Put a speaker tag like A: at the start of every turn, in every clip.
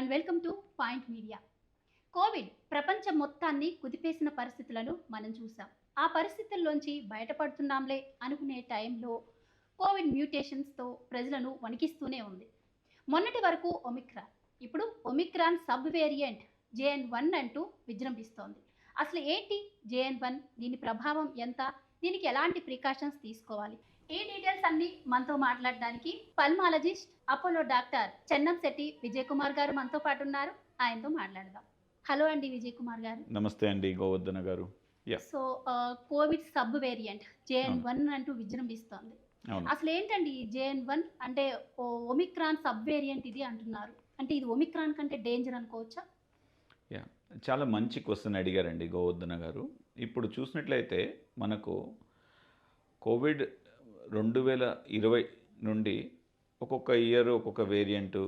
A: And welcome to point media. Covid ప్రపంచం మొత్తాన్ని కుదిపేసిన పరిస్థితులను మనం చూసాం. ఆ పరిస్థితుల్లోంచి బయటపడుతున్నాంలే అనుకునే టైంలో కోవిడ్ మ్యూటేషన్స్తో ప్రజలను వణికిస్తూనే ఉంది. మొన్నటి వరకు ఒమిక్రాన్ ఇప్పుడు Omicron sub variant JN one అంటూ విజృంభిస్తోంది. అసలు ఏంటి జేఎన్ వన్? దీని ప్రభావం ఎంత? దీనికి ఎలాంటి ప్రికాషన్స్ తీసుకోవాలి? ఈ డీటెయిల్స్ అన్ని మనతో మాట్లాడడానికి pulmonologist Apollo doctor Chennam Shetty Vijay Kumar గారు మనతో పాటు ఉన్నారు. ఆయనతో మాట్లాడదాం. హలో అండి విజయ్ కుమార్ గారు.
B: నమస్తే అండి గోవర్ధన గారు.
A: So Covid sub variant JN one అంటూ విజృంభిస్తోంది. అసలు ఏంటండి ఈ జేఎన్ వన్? అంటే ఒమిక్రాన్ సబ్ వేరియంట్ ఇది అంటున్నారు. అంటే ఇది ఒమిక్రాన్ కంటే డేంజర్ అనుకోవచ్చా?
B: యా. చాలా మంచి క్వశ్చన్ అడిగారండి గోవర్ధన గారు. ఇప్పుడు చూసినట్లయితే మనకు కోవిడ్ రెండు వేల ఇరవై నుండి ఒక్కొక్క ఇయర్ ఒక్కొక్క వేరియంట్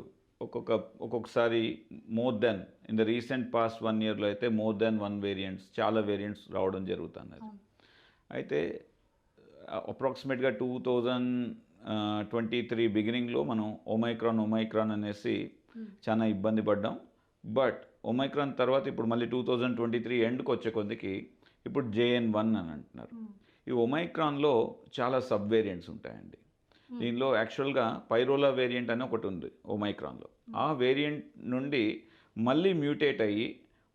B: ఒక్కొక్క ఒక్కొక్కసారి more than in the recent past one ఇయర్లో అయితే మోర్ దెన్ వన్ వేరియంట్స్ చాలా వేరియంట్స్ రావడం జరుగుతున్నది అయితే అప్రాక్సిమేట్గా టూ థౌజండ్ ట్వంటీ త్రీ బిగినింగ్లో మనం ఒమైక్రాన్ ఒమైక్రాన్ అనేసి
A: Hmm.
B: చాలా ఇబ్బంది పడ్డాం బట్ ఒమైక్రాన్ తర్వాత ఇప్పుడు మళ్ళీ టూ థౌజండ్ ట్వంటీ త్రీ ఎండ్కి వచ్చే కొద్దికి ఇప్పుడు జేఎన్ వన్ అని అంటున్నారు
A: Hmm.
B: ఈ ఒమైక్రాన్లో చాలా సబ్ వేరియంట్స్ ఉంటాయండి. దీనిలో యాక్చువల్గా పైరోలా వేరియంట్ అని ఒకటి ఉంది ఒమైక్రాన్లో. ఆ వేరియంట్ నుండి మళ్ళీ మ్యూటేట్ అయ్యి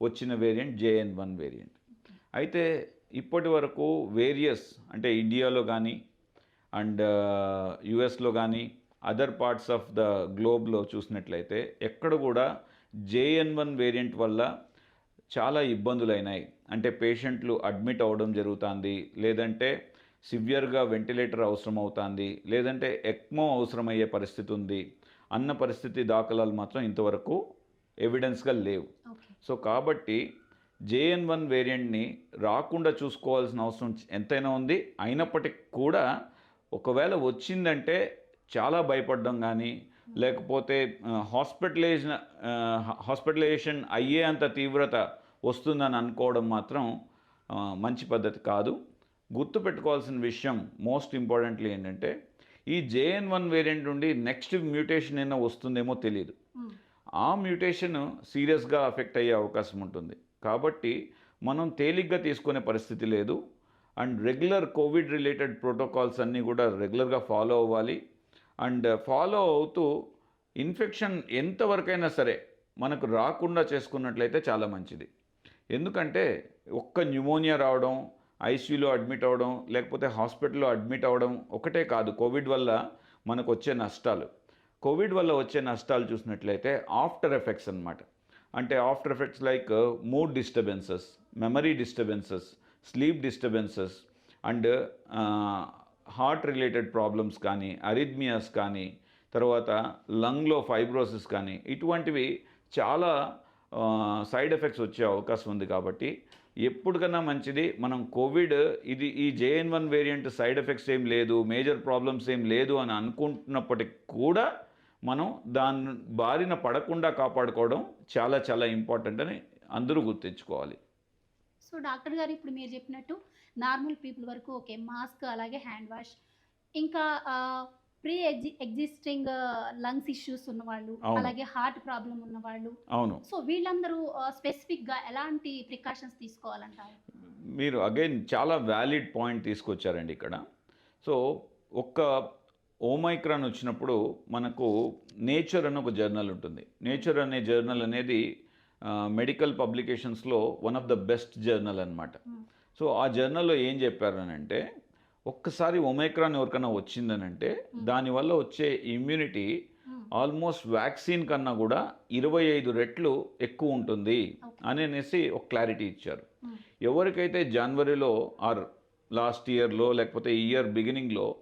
B: వచ్చిన వేరియంట్ జేఎన్ వన్ వేరియంట్. అయితే ఇప్పటి వరకు వేరియస్ అంటే ఇండియాలో కానీ అండ్ యుఎస్లో కానీ అదర్ పార్ట్స్ ఆఫ్ ద గ్లోబ్లో చూసినట్లయితే ఎక్కడ కూడా జేఎన్ వన్ వేరియంట్ వల్ల చాలా ఇబ్బందులైనాయి. అంటే పేషెంట్లు అడ్మిట్ అవ్వడం జరుగుతుంది లేదంటే సివియర్గా వెంటిలేటర్ అవసరం అవుతుంది లేదంటే ఎక్మో అవసరమయ్యే పరిస్థితి ఉంది అన్న పరిస్థితి దాఖలాలు మాత్రం ఇంతవరకు ఎవిడెన్స్గా లేవు. సో కాబట్టి జేఎన్ వన్ వేరియంట్ని రాకుండా చూసుకోవాల్సిన అవసరం ఎంతైనా ఉంది. అయినప్పటికీ కూడా ఒకవేళ వచ్చిందంటే చాలా భయపడడం కానీ లేకపోతే హాస్పిటలైజేషన్ హాస్పిటలైజేషన్ అయ్యే అంత తీవ్రత వస్తుందని అనుకోవడం మాత్రం మంచి పద్ధతి కాదు. గుర్తుపెట్టుకోవాల్సిన విషయం మోస్ట్ ఇంపార్టెంట్లీ ఏంటంటే ఈ జేఎన్ వన్ వేరియంట్ నుండి నెక్స్ట్ మ్యూటేషన్ ఏమైనా వస్తుందేమో తెలియదు. ఆ మ్యూటేషన్ సీరియస్గా అఫెక్ట్ అయ్యే అవకాశం ఉంటుంది. కాబట్టి మనం తేలిగ్గా తీసుకునే పరిస్థితి లేదు. And regular covid related protocols అన్నీ కూడా రెగ్యులర్గా ఫాలో అవ్వాలి. అండ్ ఫాలో అవుతూ ఇన్ఫెక్షన్ ఎంతవరకైనా సరే మనకు రాకుండా చేసుకున్నట్లయితే చాలా మంచిది. ఎందుకంటే ఒక్క న్యూమోనియా రావడం ఐసీయూలో అడ్మిట్ అవ్వడం లేకపోతే హాస్పిటల్లో అడ్మిట్ అవ్వడం ఒకటే కాదు. కోవిడ్ వల్ల మనకు వచ్చే నష్టాలు. కోవిడ్ వల్ల వచ్చే నష్టాలు చూసినట్లయితే ఆఫ్టర్ ఎఫెక్ట్స్ అన్నమాట. అంటే after effects like mood disturbances memory disturbances sleep disturbances and heart related problems కానీ అరిథ్మియాస్ కానీ తర్వాత లంగ్లో ఫైబ్రోసిస్ కానీ ఇటువంటివి చాలా సైడ్ ఎఫెక్ట్స్ వచ్చే అవకాశం ఉంది కాబట్టి ఎప్పటికన్నా మంచిది. మనం కోవిడ్ ఇది ఈ JN one variant side effects ఏం లేదు మేజర్ ప్రాబ్లమ్స్ ఏం లేదు అని అనుకుంటున్నప్పటికి కూడా మనం దాని బారిన పడకుండా కాపాడుకోవడం చాలా చాలా ఇంపార్టెంట్ అని అందరూ గుర్తించుకోవాలి.
A: సో డాక్టర్ గారు ఇప్పుడు మీరు చెప్పినట్టు నార్మల్ పీపుల్ వరకు ఓకే మాస్క్ అలాగే హ్యాండ్ వాష్. ఇంకా pre ex existing lungs issues ఉన్నవాళ్ళు
B: అవును.
A: అలాగే హార్ట్ ప్రాబ్లం ఉన్నవాళ్ళు.
B: అవును.
A: సో వీళ్ళందరూ స్పెసిఫిక్గా ఎలాంటి ప్రికాషన్స్ తీసుకోవాలంటారు?
B: మీరు అగైన్ చాలా వ్యాలిడ్ పాయింట్ తీసుకొచ్చారండి ఇక్కడ. సో ఒక్క ఓమైక్రాన్ వచ్చినప్పుడు మనకు నేచర్ అని ఒక జర్నల్ ఉంటుంది. నేచర్ అనే జర్నల్ అనేది medical పబ్లికేషన్స్లో one of the best journal అన్నమాట.
A: Hmm.
B: సో ఆ జర్నల్లో ఏం చెప్పారనంటే ఒక్కసారి ఒమైక్రాన్ ఎవరికైనా వచ్చిందనంటే దానివల్ల వచ్చే ఇమ్యూనిటీ. ఆల్మోస్ట్ వ్యాక్సిన్ కన్నా కూడా ఇరవై ఐదు రెట్లు ఎక్కువ ఉంటుంది. అని అనేసి ఒక క్లారిటీ ఇచ్చారు. ఎవరికైతే జనవరిలో ఆర్ లాస్ట్ ఇయర్లో లేకపోతే ఈ ఇయర్ బిగినింగ్లో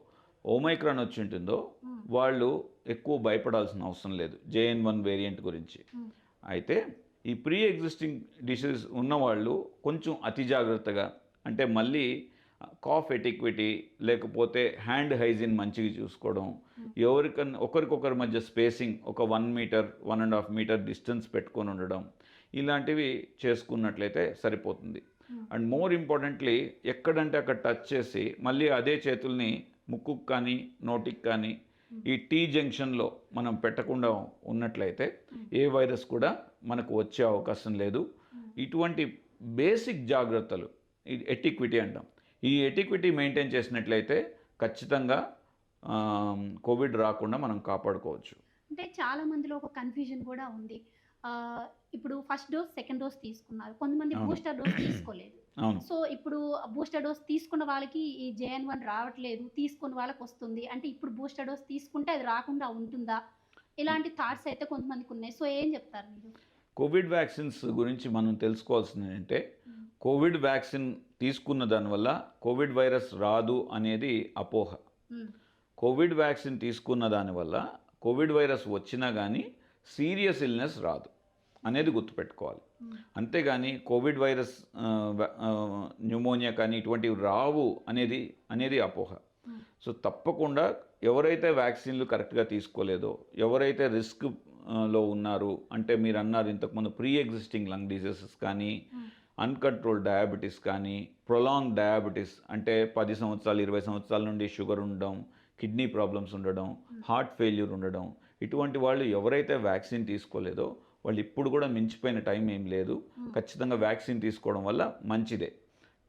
B: ఓమైక్రాన్ వచ్చి ఉంటుందో. వాళ్ళు ఎక్కువ భయపడాల్సిన అవసరం లేదు జేఎన్ వన్ వేరియంట్ గురించి. అయితే ఈ ప్రీ ఎగ్జిస్టింగ్ డిసీజ్ ఉన్నవాళ్ళు కొంచెం అతి జాగ్రత్తగా అంటే మళ్ళీ కాఫ్ ఎటిక్విటీ లేకపోతే హ్యాండ్ హైజీన్ మంచిగా చూసుకోవడం ఎవరికన్నా ఒకరికొకరి మధ్య స్పేసింగ్ ఒక one meter one and half meter distance పెట్టుకొని ఉండడం ఇలాంటివి చేసుకున్నట్లయితే సరిపోతుంది. అండ్ మోర్ ఇంపార్టెంట్లీ ఎక్కడంటే అక్కడ టచ్ చేసి మళ్ళీ అదే చేతుల్ని ముక్కుకు కానీ నోటికి కానీ ఈ టీ జంక్షన్లో మనం పెట్టకుండా ఉన్నట్లయితే ఏ వైరస్ కూడా మనకు వచ్చే అవకాశం లేదు. ఇటువంటి బేసిక్ జాగ్రత్తలు ఎటిక్విటీ అంటాం. ఈ ఎటిక్విటీ మెయింటైన్ చేసినట్లయితే ఖచ్చితంగా కోవిడ్ రాకుండా మనం కాపాడుకోవచ్చు.
A: అంటే చాలా మందిలో ఒక కన్ఫ్యూజన్ కూడా ఉంది. ఇప్పుడు ఫస్ట్ డోస్ సెకండ్ డోస్ తీసుకున్నారు. కొంతమంది. బూస్టర్ డోస్ తీసుకోలేదు. సో ఇప్పుడు బూస్టర్ డోస్ తీసుకున్న వాళ్ళకి ఈ జేఎన్ వన్ రావట్లేదు తీసుకున్న వాళ్ళకి వస్తుంది. అంటే ఇప్పుడు బూస్టర్ డోస్ తీసుకుంటే అది రాకుండా ఉంటుందా? ఇలాంటి థాట్స్ అయితే కొంతమందికి ఉన్నాయి. సో ఏం చెప్తారు మీరు?
B: కోవిడ్ వ్యాక్సిన్స్ గురించి మనం తెలుసుకోవాల్సింది ఏంటంటే కోవిడ్ వ్యాక్సిన్ తీసుకున్న దానివల్ల కోవిడ్ వైరస్ రాదు అనేది అపోహ. కోవిడ్ వ్యాక్సిన్ తీసుకున్న దానివల్ల కోవిడ్ వైరస్ వచ్చినా కానీ సీరియస్ ఇల్నెస్ రాదు అనేది గుర్తుపెట్టుకోవాలి. అంతేగాని కోవిడ్ వైరస్ న్యూమోనియా కానీ ఇటువంటివి రావు అనేది అనేది అపోహ. సో తప్పకుండా ఎవరైతే వ్యాక్సిన్లు కరెక్ట్గా తీసుకోలేదో ఎవరైతే రిస్క్లో ఉన్నారు అంటే మీరు అన్నారు ఇంతకుముందు ప్రీ ఎగ్జిస్టింగ్ లంగ్ డిసీజెస్ కానీ. అన్కంట్రోల్ డయాబెటీస్ కానీ ప్రొలాంగ్ డయాబెటీస్ అంటే పది సంవత్సరాలు ఇరవై సంవత్సరాల నుండి షుగర్ ఉండడం కిడ్నీ ప్రాబ్లమ్స్ ఉండడం హార్ట్ ఫెయిల్యూర్ ఉండడం ఇటువంటి వాళ్ళు ఎవరైతే వ్యాక్సిన్ తీసుకోలేదో వాళ్ళు ఇప్పుడు కూడా మించిపోయిన టైం ఏం లేదు. ఖచ్చితంగా వ్యాక్సిన్ తీసుకోవడం వల్ల మంచిదే.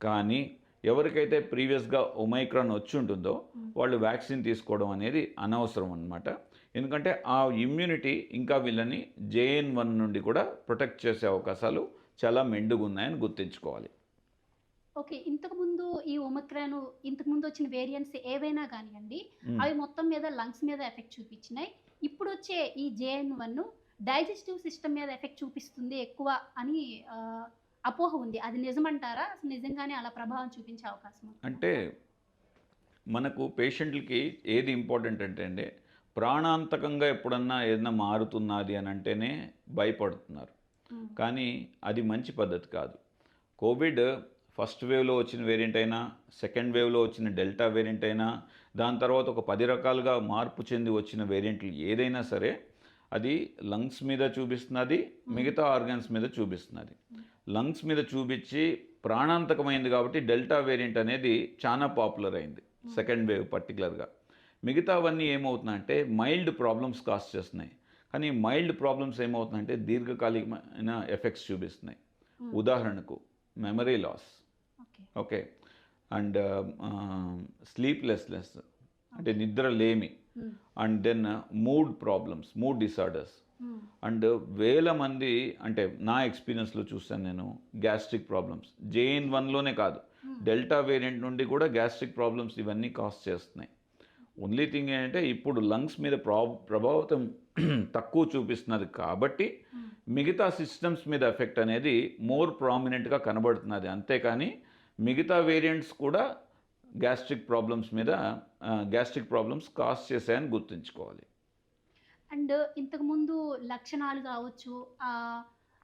B: కానీ ఎవరికైతే ప్రీవియస్గా ఒమైక్రాన్ వచ్చి ఉంటుందో వాళ్ళు వ్యాక్సిన్ తీసుకోవడం అనేది అనవసరం అన్నమాట. ఎందుకంటే ఆ ఇమ్యూనిటీ ఇంకా వీళ్ళని జేఎన్ వన్ నుండి కూడా ప్రొటెక్ట్ చేసే అవకాశాలు చాలా మెండుగా ఉన్నాయని గుర్తుంచుకోవాలి
A: ఓకే ఇంతకు ముందు ఈ ఒమిక్రాన్ ఇంతకు ముందు వచ్చిన వేరియంట్స్ ఏవైనా కానివ్వండి. అవి మొత్తం మీద లంగ్స్ మీద ఎఫెక్ట్ చూపించినాయి ఇప్పుడు వచ్చే ఈ జేఎన్ వన్ డైజెస్టివ్ సిస్టమ్ మీద ఎఫెక్ట్ చూపిస్తుంది ఎక్కువ అని అపోహ ఉంది అది నిజమంటారా అసలు నిజంగానే అలా ప్రభావం చూపించే అవకాశం ఉందా?
B: అంటే మనకు పేషెంట్లకి ఏది ఇంపార్టెంట్ అంటే అండి ప్రాణాంతకంగా ఎప్పుడన్నా ఏదైనా మారుతున్నది అని అంటేనే భయపడుతున్నారు. కానీ అది మంచి పద్ధతి కాదు. కోవిడ్ ఫస్ట్ వేవ్లో వచ్చిన వేరియంట్ అయినా సెకండ్ వేవ్లో వచ్చిన డెల్టా వేరియంట్ అయినా దాని తర్వాత ఒక పది రకాలుగా మార్పు చెంది వచ్చిన వేరియంట్లు ఏదైనా సరే అది లంగ్స్ మీద చూపిస్తున్నది మిగతా ఆర్గాన్స్ మీద చూపిస్తున్నది. లంగ్స్ మీద చూపించి ప్రాణాంతకమైంది కాబట్టి డెల్టా వేరియంట్ అనేది చాలా పాపులర్ అయింది సెకండ్ వేవ్ పర్టికులర్గా మిగతావన్నీ ఏమవుతున్నాయంటే మైల్డ్ ప్రాబ్లమ్స్ కాస్ట్ చేస్తున్నాయి. కానీ మైల్డ్ ప్రాబ్లమ్స్ ఏమవుతున్నాయంటే దీర్ఘకాలికమైన ఎఫెక్ట్స్ చూపిస్తున్నాయి.
A: మ్మ్.
B: ఉదాహరణకు memory loss.
A: Okay.
B: And sleeplessness. అంటే నిద్ర లేమి
A: మ్మ్.
B: And then mood problems mood disorders.
A: Hmm.
B: And వేల మంది అంటే నా ఎక్స్పీరియన్స్లో చూస్తాను నేను గ్యాస్ట్రిక్ ప్రాబ్లమ్స్. జేఎన్ వన్లోనే కాదు. డెల్టా వేరియంట్ నుండి కూడా గ్యాస్ట్రిక్ ప్రాబ్లమ్స్ ఇవన్నీ కాస్ట్ చేస్తున్నాయి. ఓన్లీ థింగ్ ఏంటంటే ఇప్పుడు లంగ్స్ మీద ప్రా ప్రభావితం తక్కువ చూపిస్తున్నది కాబట్టి
A: మ్మ్.
B: మిగతా సిస్టమ్స్ మీద ఎఫెక్ట్ అనేది మోర్ ప్రామినెంట్గా కనబడుతున్నది. అంతేకాని మిగతా వేరియంట్స్ కూడా గ్యాస్ట్రిక్ ప్రాబ్లమ్స్ మీద గ్యాస్ట్రిక్ ప్రాబ్లమ్స్ కాస్ చేశాయని గుర్తుంచుకోవాలి.
A: అండ్ ఇంతకు ముందు లక్షణాలు కావచ్చు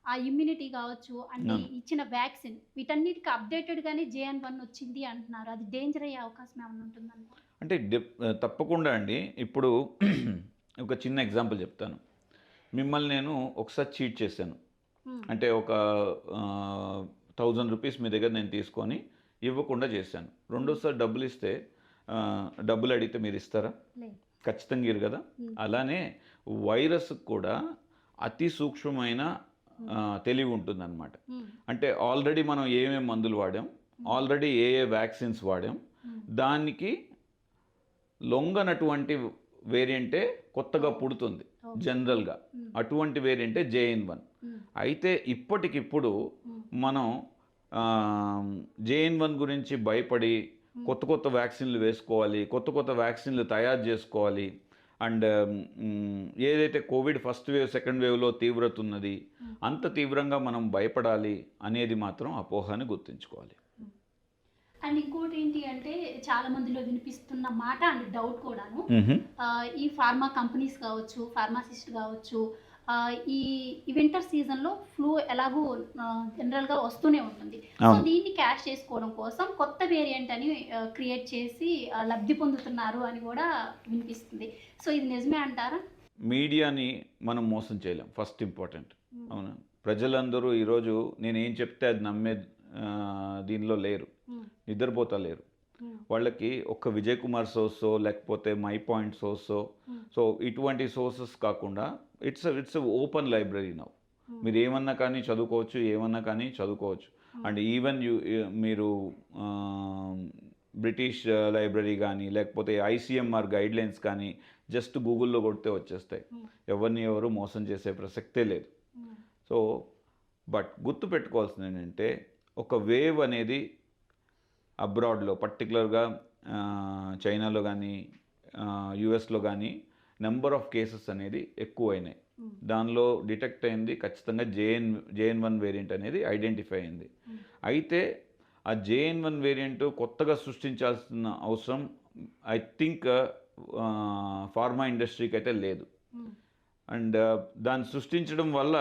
A: ఆ ఇమ్యూనిటీ కావచ్చు అంటే
B: అవును.
A: ఇచ్చిన వ్యాక్సిన్ వీటన్నిటికి అప్డేటెడ్ గానే జేఎన్ వన్ వచ్చింది అంటున్నారు. అది డేంజర్ అయ్యే అవకాశం ఏమైనా ఉంటుందంట
B: అంటే తప్పకుండా అండి. ఇప్పుడు ఒక చిన్న ఎగ్జాంపుల్ చెప్తాను. మిమ్మల్ని నేను ఒకసారి చీట్ చేశాను. అంటే ఒక థౌజండ్ రూపీస్ మీ దగ్గర నేను తీసుకొని ఇవ్వకుండా చేశాను. రెండోసారి డబ్బులు ఇస్తే డబ్బులు అడిగితే మీరు ఇస్తారా? ఖచ్చితంగా ఇరు కదా. అలానే వైరస్ కూడా అతి సూక్ష్మమైన తెలివి ఉంటుందన్నమాట. అంటే ఆల్రెడీ మనం ఏమేమి మందులు వాడాం? ఆల్రెడీ ఏ ఏ వ్యాక్సిన్స్ వాడాం. దానికి లొంగనటువంటి వేరియంటే కొత్తగా పుడుతుంది. జనరల్గా. అటువంటి వేరియంటే జేఎన్ వన్. అయితే ఇప్పటికిప్పుడు. మనం జేఎన్ వన్ గురించి భయపడి కొత్త కొత్త వ్యాక్సిన్లు వేసుకోవాలి కొత్త కొత్త వ్యాక్సిన్లు తయారు చేసుకోవాలి అండ్ ఏదైతే కోవిడ్ ఫస్ట్ వేవ్ సెకండ్ వేవ్లో తీవ్రత ఉన్నది. అంత తీవ్రంగా మనం భయపడాలి అనేది మాత్రం అపోహని గుర్తుంచుకోవాలి
A: అండ్ ఇంకోటి ఏంటి అంటే చాలా మందిలో వినిపిస్తున్న మాట అండ్ డౌట్ కూడాను. ఈ ఫార్మా కంపెనీస్ కావచ్చు ఫార్మాసిస్ట్ కావచ్చు ఈ వింటర్ సీజన్లో ఫ్లూ ఎలాగూ జనరల్గా వస్తూనే ఉంటుంది. సో. దీన్ని క్యాష్ చేసుకోవడం కోసం కొత్త వేరియంట్ అని క్రియేట్ చేసి లబ్ధి పొందుతున్నారు అని కూడా వినిపిస్తుంది. సో ఇది నిజమే అంటారా?
B: మీడియాని మనం మోసం చేయలేం. First important. అవునా? ప్రజలందరూ ఈరోజు నేను ఏం చెప్తే అది నమ్మే దీనిలో లేరు. లేరు. వాళ్ళకి ఒక్క విజయ్ కుమార్ సోర్సో లేకపోతే మై పాయింట్ సోర్సో సో ఇటువంటి సోర్సెస్ కాకుండా it's it's open library now. మీరు ఏమన్నా కానీ చదువుకోవచ్చు ఏమన్నా కానీ చదువుకోవచ్చు. అండ్ ఈవెన్ యూ మీరు బ్రిటిష్ లైబ్రరీ కానీ లేకపోతే ఐసీఎంఆర్ గైడ్లైన్స్ కానీ జస్ట్ గూగుల్లో కొడితే వచ్చేస్తాయి. ఎవరిని ఎవరు మోసం చేసే ప్రసక్తే లేదు. సో బట్ గుర్తు పెట్టుకోవాల్సింది ఏంటంటే ఒక వేవ్ అనేది అబ్రాడ్లో పర్టికులర్గా చైనాలో కానీ యుఎస్లో కానీ నెంబర్ ఆఫ్ కేసెస్ అనేది ఎక్కువైనాయి. దానిలో డిటెక్ట్ అయింది ఖచ్చితంగా జేఎన్ జేఎన్ వన్ వేరియంట్ అనేది ఐడెంటిఫై అయింది. అయితే ఆ జేఎన్ వన్ వేరియంట్ కొత్తగా సృష్టించాల్సిన అవసరం ఐ థింక్ ఫార్మా ఇండస్ట్రీకి అయితే లేదు అండ్ దాన్ని సృష్టించడం వల్ల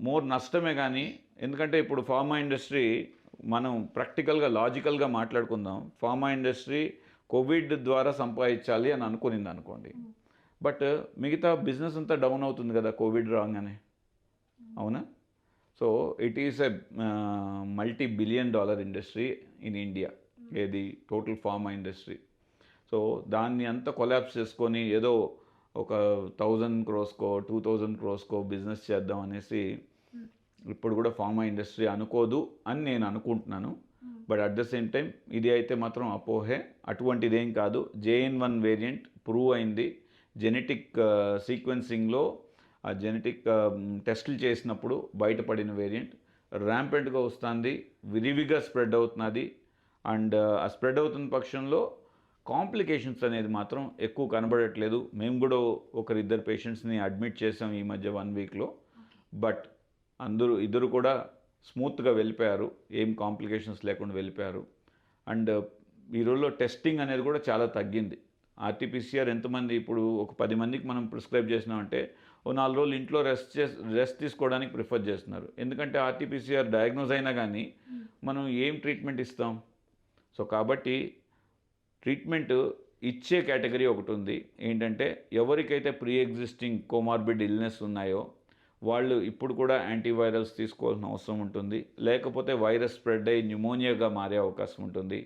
B: మోర్ నష్టమే కానీ ఎందుకంటే ఇప్పుడు ఫార్మా ఇండస్ట్రీ మనం ప్రాక్టికల్గా లాజికల్గా మాట్లాడుకుందాం. ఫార్మా ఇండస్ట్రీ కోవిడ్ ద్వారా సంపాదించాలి అని అనుకునింది అనుకోండి. బట్ మిగతా బిజినెస్ అంతా డౌన్ అవుతుంది కదా కోవిడ్ రాగానే. అవునా? So it is a multi billion dollar industry in India. ఏది? Total pharma industry. సో దాన్ని అంతా కొలాప్స్ చేసుకొని ఏదో ఒక థౌజండ్ క్రోస్కో టూ థౌజండ్ క్రోస్కో బిజినెస్ చేద్దాం అనేసి ఇప్పుడు కూడా ఫార్మా ఇండస్ట్రీ అనుకోదు అని నేను అనుకుంటున్నాను. But at the same time ఇది అయితే మాత్రం అపోహే. అటువంటిదేం కాదు. జేఎన్ వన్ వేరియంట్ ప్రూవ్ అయింది. జెనెటిక్ సీక్వెన్సింగ్లో ఆ జెనెటిక్ టెస్టులు చేసినప్పుడు బయటపడిన వేరియంట్. ర్యాంపెంట్గా వస్తుంది. విరివిగా స్ప్రెడ్ అవుతున్నది. అండ్ ఆ స్ప్రెడ్ అవుతున్న పక్షంలో కాంప్లికేషన్స్ అనేది మాత్రం ఎక్కువ కనబడట్లేదు. మేము కూడా ఒకరిద్దరు పేషెంట్స్ని అడ్మిట్ చేసాం ఈ మధ్య వన్ వీక్లో. బట్ అందరూ ఇద్దరు కూడా స్మూత్గా వెళ్ళిపోయారు. ఏం కాంప్లికేషన్స్ లేకుండా వెళ్ళిపోయారు. అండ్ ఈ రోజుల్లో టెస్టింగ్ అనేది కూడా చాలా తగ్గింది. ఆర్టీపీసీఆర్ ఎంతమంది ఇప్పుడు ఒక పది మందికి మనం ప్రిస్క్రైబ్ చేసినామంటే ఓ నాలుగు రోజులు ఇంట్లో రెస్ట్ చే రెస్ట్ తీసుకోవడానికి ప్రిఫర్ చేస్తున్నారు. ఎందుకంటే ఆర్టీపీసీఆర్ డయాగ్నోజ్ అయినా కానీ మనం ఏం ట్రీట్మెంట్ ఇస్తాం? సో కాబట్టి ట్రీట్మెంట్ ఇచ్చే కేటగిరీ ఒకటి ఉంది. ఏంటంటే ఎవరికైతే ప్రీ ఎగ్జిస్టింగ్ కోమార్బిడ్ ఇల్నెస్ ఉన్నాయో వాళ్ళు ఇప్పుడు కూడా యాంటీవైరల్స్ తీసుకోవాల్సిన అవసరం ఉంటుంది. లేకపోతే వైరస్ స్ప్రెడ్ అయ్యి న్యూమోనియాగా మారే అవకాశం ఉంటుంది.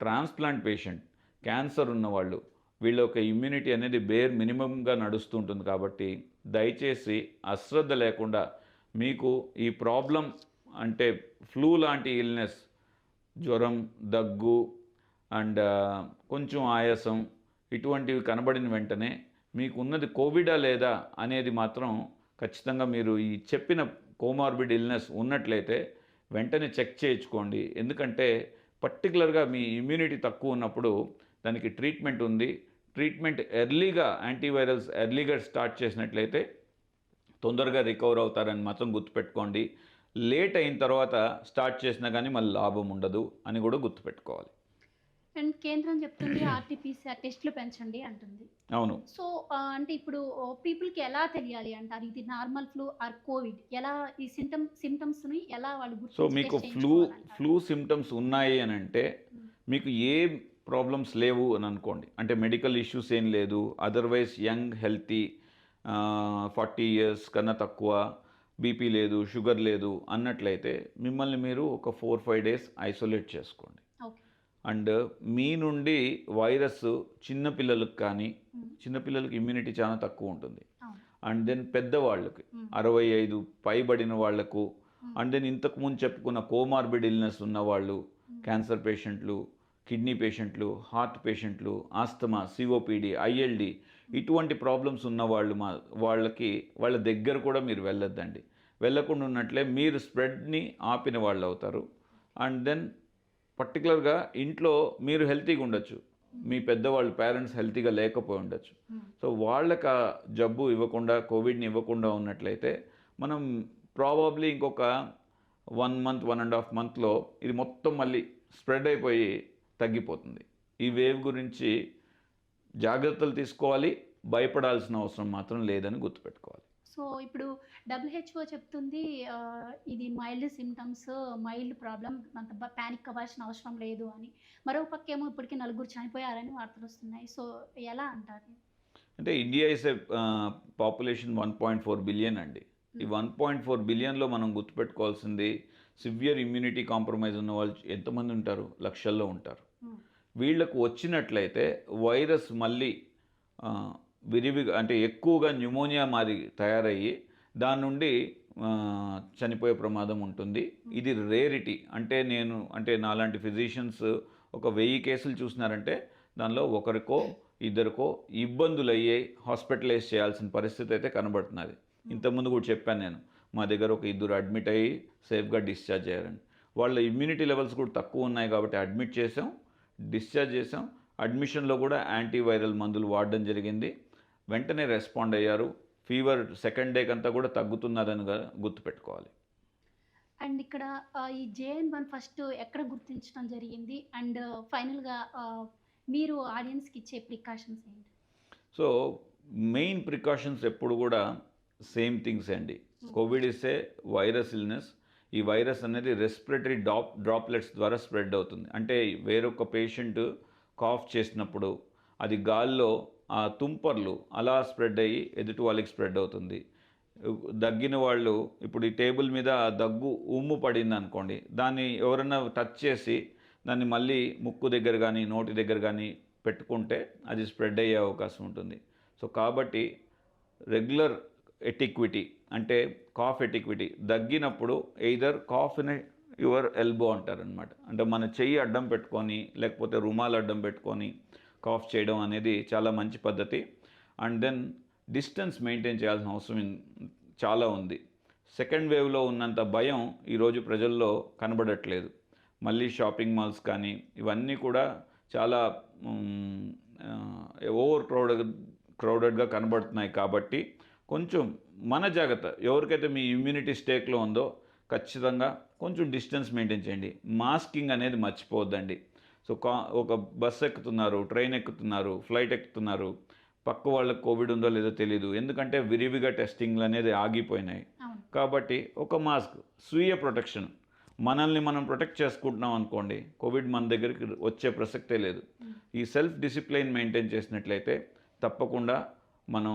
B: ట్రాన్స్ప్లాంట్ పేషెంట్ క్యాన్సర్ ఉన్నవాళ్ళు వీళ్ళ యొక్క ఇమ్యూనిటీ అనేది బేర్ మినిమంగా నడుస్తుంటుంది కాబట్టి దయచేసి అశ్రద్ధ లేకుండా మీకు ఈ ప్రాబ్లం అంటే ఫ్లూ లాంటి ఇల్నెస్ జ్వరం దగ్గు అండ్ కొంచెం ఆయాసం ఇటువంటివి కనబడిన వెంటనే మీకు ఉన్నది కోవిడా లేదా అనేది మాత్రం ఖచ్చితంగా మీరు ఈ చెప్పిన కోమార్బిడ్ ఇల్నెస్ ఉన్నట్లయితే వెంటనే చెక్ చేయించుకోండి. ఎందుకంటే పర్టికులర్గా మీ ఇమ్యూనిటీ తక్కువ ఉన్నప్పుడు దానికి ట్రీట్మెంట్ ఉంది. ట్రీట్మెంట్ ఎర్లీగా యాంటీవైరల్స్ ఎర్లీగా స్టార్ట్ చేసినట్లయితే తొందరగా రికవర్ అవుతారని మాత్రం గుర్తుపెట్టుకోండి. లేట్ అయిన తర్వాత స్టార్ట్ చేసినా కానీ మళ్ళీ లాభం ఉండదు అని కూడా గుర్తుపెట్టుకోవాలి.
A: అండ్ కేంద్రం చెప్తుంది ఆర్టీపీసీఆర్ టెస్ట్లు పెంచండి అంటుంది.
B: అవును.
A: సో అంటే ఇప్పుడు పీపుల్కి ఎలా తెలియాలి అంటారు? ఇది నార్మల్ ఫ్లూ ఆర్ కోవిడ్? ఎలా ఈ సిమ్టమ్ సిమ్టమ్స్ని ఎలా వాళ్ళు
B: సో మీకు ఫ్లూ? ఫ్లూ సిమ్టమ్స్ ఉన్నాయి అని అంటే మీకు ఏ ప్రాబ్లమ్స్ లేవు అని అనుకోండి. అంటే మెడికల్ ఇష్యూస్ ఏం లేదు. Otherwise young healthy forty years కన్నా తక్కువ బీపీ లేదు షుగర్ లేదు అన్నట్లయితే మిమ్మల్ని మీరు ఒక ఫోర్ ఫైవ్ డేస్ ఐసోలేట్ చేసుకోండి. అండ్ మీ నుండి వైరస్ చిన్నపిల్లలకు కానీ. చిన్నపిల్లలకి ఇమ్యూనిటీ చాలా తక్కువ ఉంటుంది. అండ్ దెన్ పెద్దవాళ్ళకి. అరవై ఐదు పైబడిన
A: వాళ్ళకు.
B: అండ్ దెన్ ఇంతకు ముందు చెప్పుకున్న కోమార్బిడ్ ఇల్నెస్ ఉన్నవాళ్ళు క్యాన్సర్ పేషెంట్లు కిడ్నీ పేషెంట్లు హార్ట్ పేషెంట్లు ఆస్తమా సిఓపిడి ఐఎల్డి ఇటువంటి ప్రాబ్లమ్స్ ఉన్న వాళ్ళు మా వాళ్ళకి వాళ్ళ దగ్గర కూడా మీరు వెళ్ళొద్దండి వెళ్ళకుండా ఉన్నట్లే మీరు స్ప్రెడ్ని ఆపిన వాళ్ళు అవుతారు అండ్ దెన్ పర్టికులర్గా ఇంట్లో మీరు హెల్తీగా ఉండొచ్చు. మీ పెద్దవాళ్ళు పేరెంట్స్ హెల్తీగా లేకపోయి ఉండొచ్చు. సో వాళ్ళకి ఆ జబ్బు ఇవ్వకుండా కోవిడ్ని ఇవ్వకుండా ఉన్నట్లయితే మనం ప్రాబబ్లీ ఇంకొక one month one and half మంత్లో ఇది మొత్తం మళ్ళీ స్ప్రెడ్ అయిపోయి తగ్గిపోతుంది. ఈ వేవ్ గురించి జాగ్రత్తలు తీసుకోవాలి. భయపడాల్సిన అవసరం మాత్రం లేదని గుర్తుపెట్టుకోవాలి.
A: సో ఇప్పుడు డబ్ల్యూహెచ్ఓ చెప్తుంది ఇది మైల్డ్ సిమ్టమ్స్ మైల్డ్ ప్రాబ్లం అంత ప్యానిక్ అవ్వాల్సిన అవసరం లేదు అని. మరో పక్క ఏమో ఇప్పటికీ నలుగురు చనిపోయారని వార్తలు వస్తున్నాయి. సో ఎలా అంటారు?
B: అంటే India is a population one point four billion అండి. ఈ వన్ పాయింట్ ఫోర్ బిలియన్లో మనం గుర్తుపెట్టుకోవాల్సింది సివియర్ ఇమ్యూనిటీ కాంప్రమైజ్ ఉన్న వాళ్ళు ఎంతమంది ఉంటారు? లక్షల్లో ఉంటారు. వీళ్ళకు వచ్చినట్లయితే వైరస్ మళ్ళీ విరివిగా అంటే ఎక్కువగా న్యూమోనియా మాది తయారయ్యి దాని నుండి చనిపోయే ప్రమాదం ఉంటుంది. ఇది రేరిటీ. అంటే నేను అంటే నాలాంటి ఫిజిషియన్స్ ఒక వెయ్యి కేసులు చూసినారంటే దానిలో ఒకరికో ఇద్దరికో ఇబ్బందులు అయ్యే హాస్పిటలైజ్ చేయాల్సిన పరిస్థితి అయితే కనబడుతున్నది. ఇంతకుముందు కూడా చెప్పాను నేను మా దగ్గర ఒక ఇద్దరు అడ్మిట్ అయ్యి సేఫ్గా డిశ్చార్జ్ అయ్యారండి. వాళ్ళ ఇమ్యూనిటీ లెవెల్స్ కూడా తక్కువ ఉన్నాయి కాబట్టి అడ్మిట్ చేసాం డిశ్చార్జ్ చేసాం అడ్మిషన్లో కూడా యాంటీవైరల్ మందులు వాడడం జరిగింది. వెంటనే రెస్పాండ్ అయ్యారు. ఫీవర్ సెకండ్ డేకి అంతా కూడా తగ్గుతున్నదని గుర్తుపెట్టుకోవాలి.
A: అండ్ ఇక్కడ ఈ జేఎన్ వన్ ఫస్ట్ ఎక్కడ గుర్తించడం జరిగింది? అండ్ ఫైనల్గా మీరు ఆడియన్స్కి ఇచ్చే ప్రికాషన్స్ ఏంటి?
B: సో మెయిన్ ప్రికాషన్స్ ఎప్పుడు కూడా సేమ్ థింగ్స్ అండి. Covid is a virus illness. ఈ వైరస్ అనేది రెస్పిరేటరీ డాప్ డ్రాప్లెట్స్ ద్వారా స్ప్రెడ్ అవుతుంది. అంటే వేరొక పేషెంట్ కాఫ్ చేసినప్పుడు అది గాల్లో ఆ తుంపర్లు అలా స్ప్రెడ్ అయ్యి ఎదుటి వాళ్ళకి స్ప్రెడ్ అవుతుంది. దగ్గిన వాళ్ళు ఇప్పుడు ఈ టేబుల్ మీద దగ్గు ఉమ్ము పడింది అనుకోండి దాన్ని ఎవరైనా టచ్ చేసి దాన్ని మళ్ళీ ముక్కు దగ్గర కానీ నోటి దగ్గర కానీ పెట్టుకుంటే అది స్ప్రెడ్ అయ్యే అవకాశం ఉంటుంది. సో కాబట్టి రెగ్యులర్ ఎటిక్విటీ అంటే cough etiquette దగ్గినప్పుడు either cough in your elbow అంటారనమాట అంటే మన చెయ్యి అడ్డం పెట్టుకొని లేకపోతే రుమాలు అడ్డం పెట్టుకొని కాఫ్ చేయడం అనేది చాలా మంచి పద్ధతి. అండ్ దెన్ డిస్టెన్స్ మెయింటైన్ చేయాల్సిన అవసరం చాలా ఉంది. సెకండ్ వేవ్లో ఉన్నంత భయం ఈరోజు ప్రజల్లో కనబడట్లేదు. మళ్ళీ షాపింగ్ మాల్స్ కానీ ఇవన్నీ కూడా చాలా ఓవర్ క్రౌడెడ్ క్రౌడెడ్గా కనబడుతున్నాయి కాబట్టి కొంచెం మన జాగ్రత్త. ఎవరికైతే మీ ఇమ్యూనిటీ స్టేక్లో ఉందో ఖచ్చితంగా కొంచెం డిస్టెన్స్ మెయింటైన్ చేయండి. మాస్కింగ్ అనేది మర్చిపోవద్దండి. సో కా ఒక బస్ ఎక్కుతున్నారు ట్రైన్ ఎక్కుతున్నారు ఫ్లైట్ ఎక్కుతున్నారు. పక్క వాళ్ళకి కోవిడ్ ఉందో లేదో తెలియదు ఎందుకంటే విరివిగా టెస్టింగ్లు అనేది ఆగిపోయినాయి. కాబట్టి ఒక మాస్క్ స్వీయ ప్రొటెక్షన్. మనల్ని మనం ప్రొటెక్ట్ చేసుకుంటున్నాం అనుకోండి కోవిడ్ మన దగ్గరికి వచ్చే ప్రసక్తే లేదు. ఈ సెల్ఫ్ డిసిప్లైన్ మెయింటైన్ చేసినట్లయితే తప్పకుండా మనం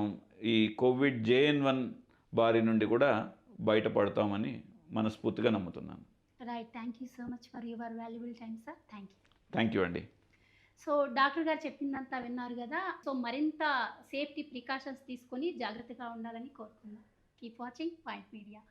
B: ఈ కోవిడ్ జేఎన్ వన్ బారి నుండి కూడా బయటపడతామని మనస్ఫూర్తిగా నమ్ముతున్నాను.
A: Right thank you so much for your valuable time sir thank you
B: thank you అండి
A: సో డాక్టర్ గారు చెప్పిందంతా విన్నారు కదా. సో మరింత సేఫ్టీ ప్రికాషన్స్ తీసుకొని జాగ్రత్తగా ఉండాలని కోరుకుందాం. Keep watching point media